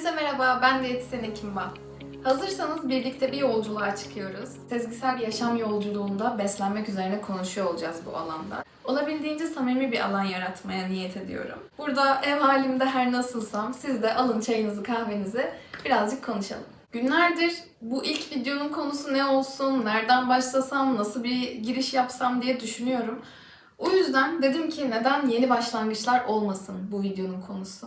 Herkese merhaba, ben diyetisyen Ekim Bağ. Hazırsanız birlikte bir yolculuğa çıkıyoruz. Sezgisel yaşam yolculuğunda beslenmek üzerine konuşuyor olacağız bu alanda. Olabildiğince samimi bir alan yaratmaya niyet ediyorum. Burada ev halimde her nasılsam siz de alın çayınızı kahvenizi birazcık konuşalım. Günlerdir bu ilk videonun konusu ne olsun, nereden başlasam, nasıl bir giriş yapsam diye düşünüyorum. O yüzden dedim ki neden yeni başlangıçlar olmasın bu videonun konusu.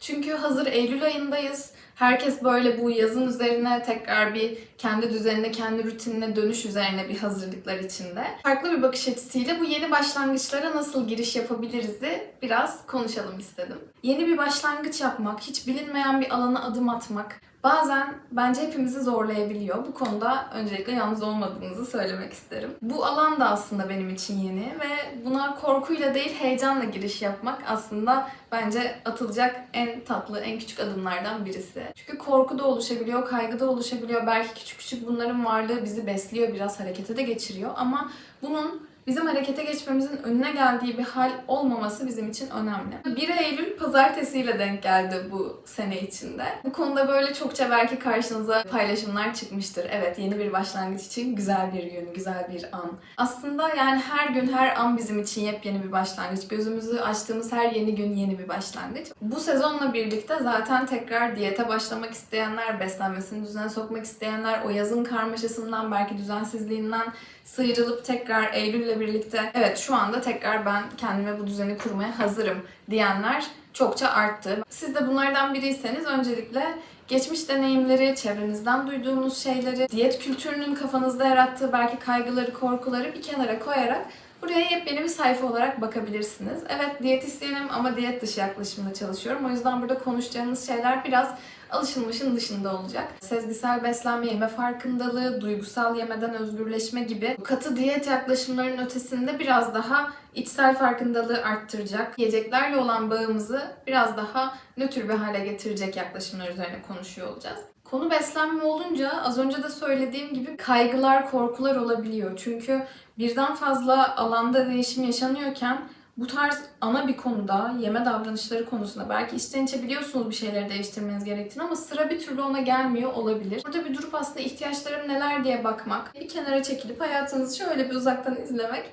Çünkü hazır Eylül ayındayız. Herkes böyle bu yazın üzerine tekrar bir kendi düzenine, kendi rutinine dönüş üzerine bir hazırlıklar içinde. Farklı bir bakış açısıyla bu yeni başlangıçlara nasıl giriş yapabiliriz'i biraz konuşalım istedim. Yeni bir başlangıç yapmak, hiç bilinmeyen bir alana adım atmak bazen bence hepimizi zorlayabiliyor. Bu konuda öncelikle yalnız olmadığınızı söylemek isterim. Bu alan da aslında benim için yeni ve buna korkuyla değil heyecanla giriş yapmak aslında bence atılacak en tatlı, en küçük adımlardan birisi. Çünkü korku da oluşabiliyor, kaygı da oluşabiliyor. Belki küçük küçük bunların varlığı bizi besliyor, biraz harekete de geçiriyor ama bunun bizim harekete geçmemizin önüne geldiği bir hal olmaması bizim için önemli. 1 Eylül pazartesiyle denk geldi bu sene içinde. Bu konuda böyle çokça belki karşınıza paylaşımlar çıkmıştır. Evet yeni bir başlangıç için güzel bir gün, güzel bir an. Aslında yani her gün, her an bizim için yepyeni bir başlangıç. Gözümüzü açtığımız her yeni gün yeni bir başlangıç. Bu sezonla birlikte zaten tekrar diyete başlamak isteyenler, beslenmesini düzene sokmak isteyenler, o yazın karmaşasından belki düzensizliğinden sıyrılıp tekrar Eylül'le birlikte evet şu anda tekrar ben kendime bu düzeni kurmaya hazırım diyenler çokça arttı. Siz de bunlardan biriyseniz öncelikle geçmiş deneyimleri, çevrenizden duyduğunuz şeyleri, diyet kültürünün kafanızda yarattığı belki kaygıları, korkuları bir kenara koyarak Buraya yepyeni bir sayfa olarak bakabilirsiniz. Evet diyetisyenim ama diyet dışı yaklaşımda çalışıyorum. O yüzden burada konuşacağımız şeyler biraz alışılmışın dışında olacak. Sezgisel beslenme, yeme farkındalığı, duygusal yemeden özgürleşme gibi katı diyet yaklaşımlarının ötesinde biraz daha içsel farkındalığı arttıracak, yiyeceklerle olan bağımızı biraz daha nötr bir hale getirecek yaklaşımlar üzerine konuşuyor olacağız. Konu beslenme olunca az önce de söylediğim gibi kaygılar, korkular olabiliyor. Çünkü birden fazla alanda değişim yaşanıyorken bu tarz ana bir konuda, yeme davranışları konusunda belki içten içe biliyorsunuz bir şeyleri değiştirmeniz gerektiğini ama sıra bir türlü ona gelmiyor olabilir. Burada bir durup aslında ihtiyaçlarım neler diye bakmak, bir kenara çekilip hayatınızı şöyle bir uzaktan izlemek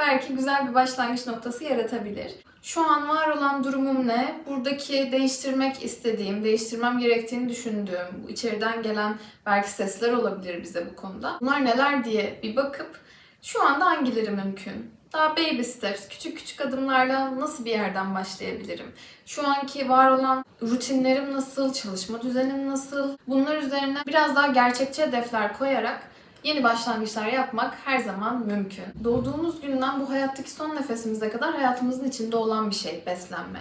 belki güzel bir başlangıç noktası yaratabilir. Şu an var olan durumum ne? Buradaki değiştirmek istediğim, değiştirmem gerektiğini düşündüğüm, içeriden gelen belki sesler olabilir bize bu konuda. Bunlar neler diye bir bakıp şu anda hangileri mümkün? Daha baby steps, küçük küçük adımlarla nasıl bir yerden başlayabilirim? Şu anki var olan rutinlerim nasıl, çalışma düzenim nasıl? Bunlar üzerine biraz daha gerçekçi hedefler koyarak yeni başlangıçlar yapmak her zaman mümkün. Doğduğumuz günden bu hayattaki son nefesimize kadar hayatımızın içinde olan bir şey beslenme.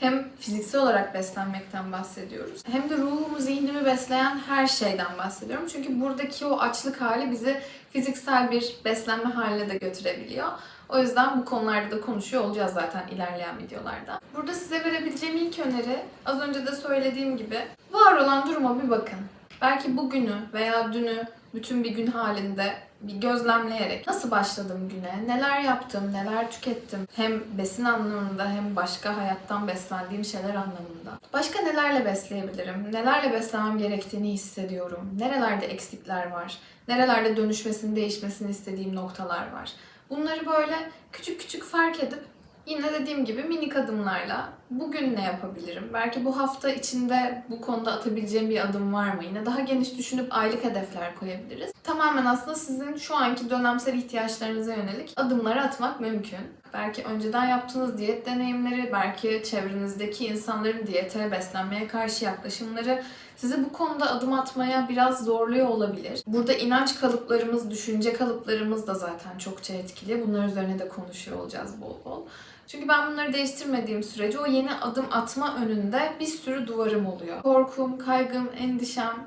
Hem fiziksel olarak beslenmekten bahsediyoruz. Hem de ruhumu, zihnimi besleyen her şeyden bahsediyorum. Çünkü buradaki o açlık hali bizi fiziksel bir beslenme haline de götürebiliyor. O yüzden bu konularda da konuşuyor olacağız zaten ilerleyen videolarda. Burada size verebileceğim ilk öneri az önce de söylediğim gibi var olan duruma bir bakın. Belki bugünü veya dünü bütün bir gün halinde bir gözlemleyerek nasıl başladım güne, neler yaptım, neler tükettim hem besin anlamında hem başka hayattan beslendiğim şeyler anlamında. Başka nelerle besleyebilirim, nelerle beslemem gerektiğini hissediyorum, nerelerde eksikler var, nerelerde dönüşmesini, değişmesini istediğim noktalar var. Bunları böyle küçük küçük fark edip Yine dediğim gibi minik adımlarla bugün ne yapabilirim? Belki bu hafta içinde bu konuda atabileceğim bir adım var mı? Yine daha geniş düşünüp aylık hedefler koyabiliriz. Tamamen aslında sizin şu anki dönemsel ihtiyaçlarınıza yönelik adımları atmak mümkün. Belki önceden yaptığınız diyet deneyimleri, belki çevrenizdeki insanların diyete, beslenmeye karşı yaklaşımları sizi bu konuda adım atmaya biraz zorluyor olabilir. Burada inanç kalıplarımız, düşünce kalıplarımız da zaten çokça etkili. Bunlar üzerine de konuşuyor olacağız bol bol. Çünkü ben bunları değiştirmediğim sürece o yeni adım atma önünde bir sürü duvarım oluyor. Korkum, kaygım, endişem,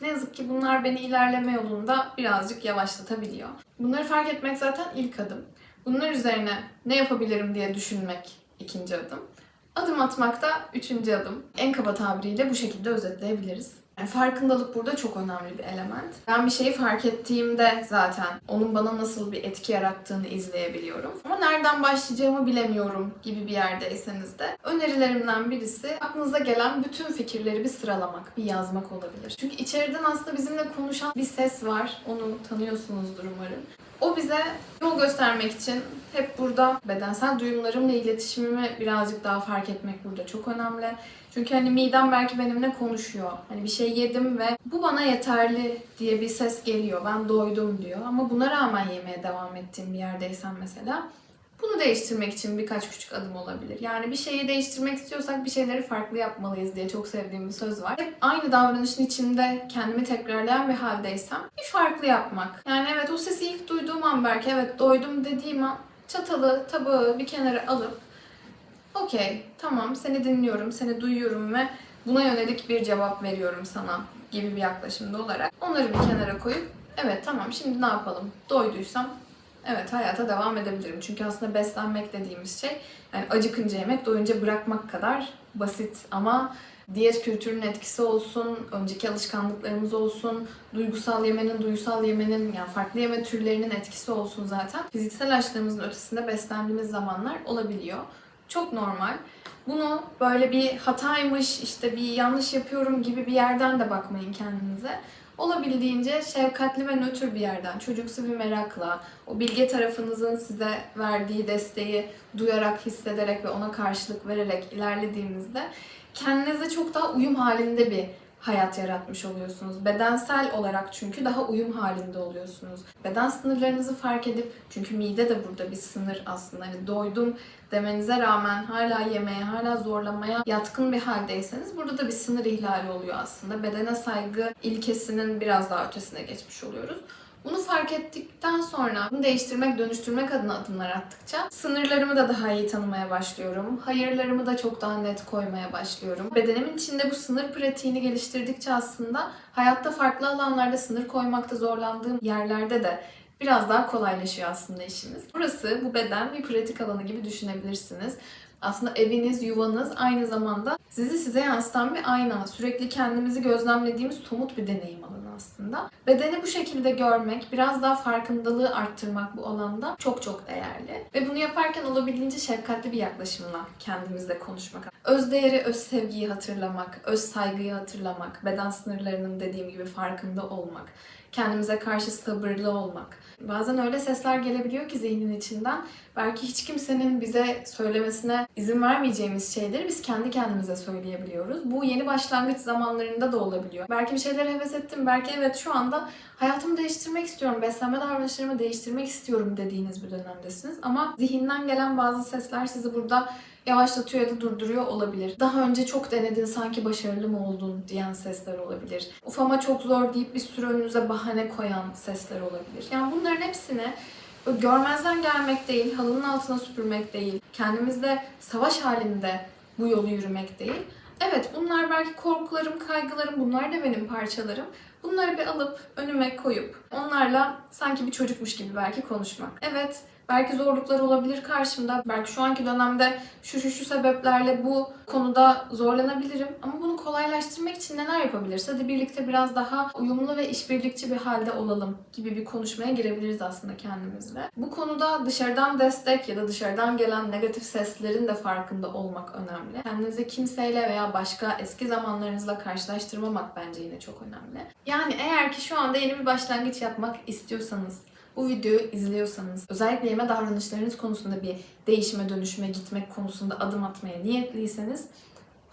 ne yazık ki bunlar beni ilerleme yolunda birazcık yavaşlatabiliyor. Bunları fark etmek zaten ilk adım. Bunlar üzerine ne yapabilirim diye düşünmek ikinci adım. Adım atmak da üçüncü adım. En kaba tabiriyle bu şekilde özetleyebiliriz. Yani farkındalık burada çok önemli bir element. Ben bir şeyi fark ettiğimde zaten onun bana nasıl bir etki yarattığını izleyebiliyorum. Ama nereden başlayacağımı bilemiyorum gibi bir yerdeyseniz de önerilerimden birisi aklınıza gelen bütün fikirleri bir sıralamak, bir yazmak olabilir. Çünkü içeriden aslında bizimle konuşan bir ses var. Onu tanıyorsunuzdur umarım. O bize yol göstermek için hep burada bedensel duyumlarımla iletişimimi birazcık daha fark etmek burada çok önemli. Çünkü hani midem belki benimle konuşuyor. Hani bir şey yedim ve bu bana yeterli diye bir ses geliyor. Ben doydum diyor. Ama buna rağmen yemeye devam ettiğim bir yerdeysem mesela bunu değiştirmek için birkaç küçük adım olabilir. Yani bir şeyi değiştirmek istiyorsak bir şeyleri farklı yapmalıyız diye çok sevdiğim bir söz var. Hep aynı davranışın içinde kendimi tekrarlayan bir haldeysem bir farklı yapmak. Yani evet o sesi ilk duyduğum an belki evet doydum dediğim an çatalı, tabağı bir kenara alıp okey tamam seni dinliyorum, seni duyuyorum ve buna yönelik bir cevap veriyorum sana gibi bir yaklaşımda olarak onları bir kenara koyup evet tamam şimdi ne yapalım doyduysam evet hayata devam edebilirim. Çünkü aslında beslenmek dediğimiz şey yani acıkınca yemek doyunca bırakmak kadar basit ama diyet kültürünün etkisi olsun, önceki alışkanlıklarımız olsun, duygusal yemenin, duygusal yemenin yani farklı yeme türlerinin etkisi olsun zaten. Fiziksel açlığımızın ötesinde beslendiğimiz zamanlar olabiliyor. Çok normal. Bunu böyle bir hataymış, işte bir yanlış yapıyorum gibi bir yerden de bakmayın kendinize. Olabildiğince şefkatli ve nötr bir yerden, çocuksu bir merakla, o bilge tarafınızın size verdiği desteği duyarak, hissederek ve ona karşılık vererek ilerlediğinizde kendinize çok daha uyum halinde bir hayat yaratmış oluyorsunuz. Bedensel olarak çünkü daha uyum halinde oluyorsunuz. Beden sınırlarınızı fark edip çünkü mide de burada bir sınır aslında. Hani doydum demenize rağmen hala yemeye, hala zorlamaya yatkın bir haldeyseniz burada da bir sınır ihlali oluyor aslında. Bedene saygı ilkesinin biraz daha ötesine geçmiş oluyoruz. Bunu fark ettikten sonra bunu değiştirmek, dönüştürmek adına adımlar attıkça sınırlarımı da daha iyi tanımaya başlıyorum. Hayırlarımı da çok daha net koymaya başlıyorum. Bedenimin içinde bu sınır pratiğini geliştirdikçe aslında hayatta farklı alanlarda sınır koymakta zorlandığım yerlerde de biraz daha kolaylaşıyor aslında işimiz. Burası bu beden bir pratik alanı gibi düşünebilirsiniz. Aslında eviniz, yuvanız aynı zamanda sizi size yansıtan bir ayna. Sürekli kendimizi gözlemlediğimiz somut bir deneyim alanı aslında. Bedeni bu şekilde görmek, biraz daha farkındalığı arttırmak bu alanda çok çok değerli. Ve bunu yaparken olabildiğince şefkatli bir yaklaşımla kendimizle konuşmak. Öz değeri, öz sevgiyi hatırlamak, öz saygıyı hatırlamak, beden sınırlarının dediğim gibi farkında olmak, kendimize karşı sabırlı olmak. Bazen öyle sesler gelebiliyor ki zihnin içinden. Belki hiç kimsenin bize söylemesine izin vermeyeceğimiz şeyleri biz kendi kendimize söyleyebiliyoruz. Bu yeni başlangıç zamanlarında da olabiliyor. Belki bir şeylere heves ettim. Belki evet şu anda hayatımı değiştirmek istiyorum, beslenme davranışlarımı değiştirmek istiyorum dediğiniz bir dönemdesiniz. Ama zihinden gelen bazı sesler sizi burada yavaşlatıyor ya da durduruyor olabilir. Daha önce çok denedin sanki başarılı mı oldun diyen sesler olabilir. Ufama çok zor deyip bir sürü önünüze bahane koyan sesler olabilir. Yani bunların hepsini böyle görmezden gelmek değil, halının altına süpürmek değil, kendimizde savaş halinde bu yolu yürümek değil. Evet bunlar belki korkularım, kaygılarım, bunlar da benim parçalarım. Bunları bir alıp önüme koyup onlarla sanki bir çocukmuş gibi belki konuşmak. Evet Belki zorluklar olabilir karşımda. Belki şu anki dönemde şu şu şu sebeplerle bu konuda zorlanabilirim. Ama bunu kolaylaştırmak için neler yapabiliriz? Hadi birlikte biraz daha uyumlu ve işbirlikçi bir halde olalım gibi bir konuşmaya girebiliriz aslında kendimizle. Bu konuda dışarıdan destek ya da dışarıdan gelen negatif seslerin de farkında olmak önemli. Kendinizi kimseyle veya başka eski zamanlarınızla karşılaştırmamak bence yine çok önemli. Yani eğer ki şu anda yeni bir başlangıç yapmak istiyorsanız bu videoyu izliyorsanız, özellikle yeme davranışlarınız konusunda bir değişime, dönüşüme gitmek konusunda adım atmaya niyetliyseniz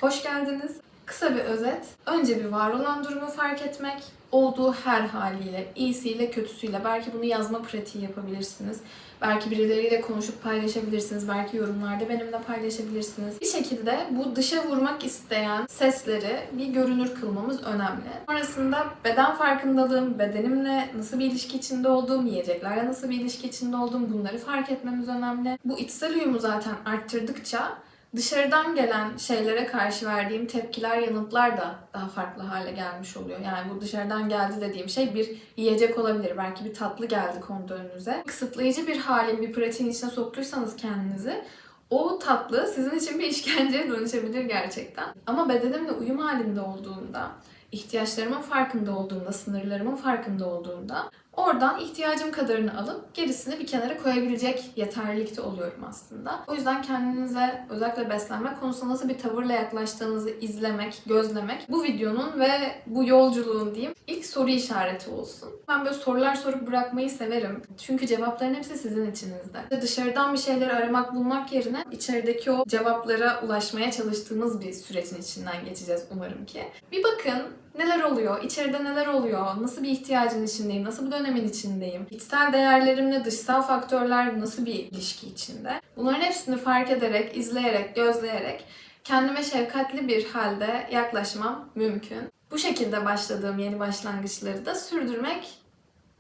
hoş geldiniz. Kısa bir özet. Önce bir var olan durumu fark etmek, olduğu her haliyle, iyisiyle, kötüsüyle. Belki bunu yazma pratiği yapabilirsiniz. Belki birileriyle konuşup paylaşabilirsiniz. Belki yorumlarda benimle paylaşabilirsiniz. Bir şekilde bu dışa vurmak isteyen sesleri bir görünür kılmamız önemli. Sonrasında beden farkındalığım, bedenimle nasıl bir ilişki içinde olduğum, yiyeceklerle nasıl bir ilişki içinde olduğum bunları fark etmemiz önemli. Bu içsel uyumu zaten arttırdıkça dışarıdan gelen şeylere karşı verdiğim tepkiler, yanıtlar da daha farklı hale gelmiş oluyor. Yani bu dışarıdan geldi dediğim şey bir yiyecek olabilir. Belki bir tatlı geldi kondu önünüze. Kısıtlayıcı bir halin, bir pratiğin içine soktuysanız kendinizi o tatlı sizin için bir işkenceye dönüşebilir gerçekten. Ama bedenimle uyum halinde olduğunda ihtiyaçlarımın farkında olduğumda, sınırlarımın farkında olduğumda oradan ihtiyacım kadarını alıp gerisini bir kenara koyabilecek yeterlilikte oluyorum aslında. O yüzden kendinize özellikle beslenme konusunda nasıl bir tavırla yaklaştığınızı izlemek, gözlemek bu videonun ve bu yolculuğun diyeyim ilk soru işareti olsun. Ben böyle sorular sorup bırakmayı severim. Çünkü cevapların hepsi sizin içinizde. Dışarıdan bir şeyleri aramak bulmak yerine içerideki o cevaplara ulaşmaya çalıştığımız bir sürecin içinden geçeceğiz umarım ki. Bir bakın neler oluyor, içeride neler oluyor, nasıl bir ihtiyacın içindeyim, nasıl bir dönemin içindeyim, içsel değerlerimle dışsal faktörler nasıl bir ilişki içinde. Bunların hepsini fark ederek, izleyerek, gözleyerek kendime şefkatli bir halde yaklaşmam mümkün. Bu şekilde başladığım yeni başlangıçları da sürdürmek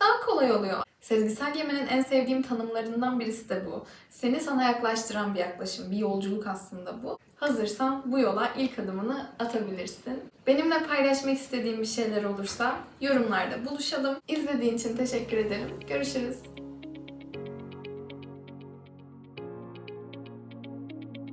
daha kolay oluyor. Sezgisel yemenin en sevdiğim tanımlarından birisi de bu. Seni sana yaklaştıran bir yaklaşım, bir yolculuk aslında bu. Hazırsan bu yola ilk adımını atabilirsin. Benimle paylaşmak istediğin bir şeyler olursa yorumlarda buluşalım. İzlediğin için teşekkür ederim. Görüşürüz.